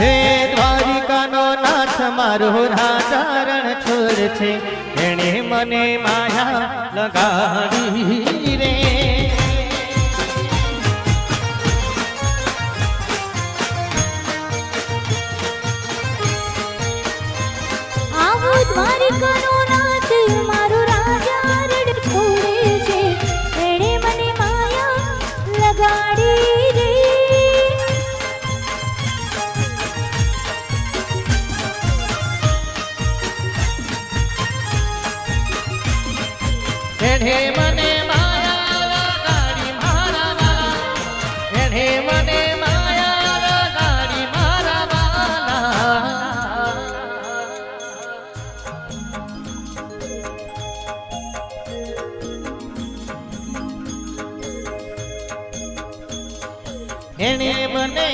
હે દ્વારિકાનો નાથ મારો રાજા રણ છોડ છે. એણે મને માયા લગાડી રે. એણે મને માયા લગાડી મારા વાલા એણે મને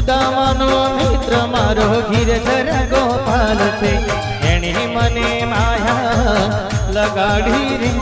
સુદામાનો મિત્ર મારો ગિરધર ગોપાલ છે. એણે મને માયા લગાડી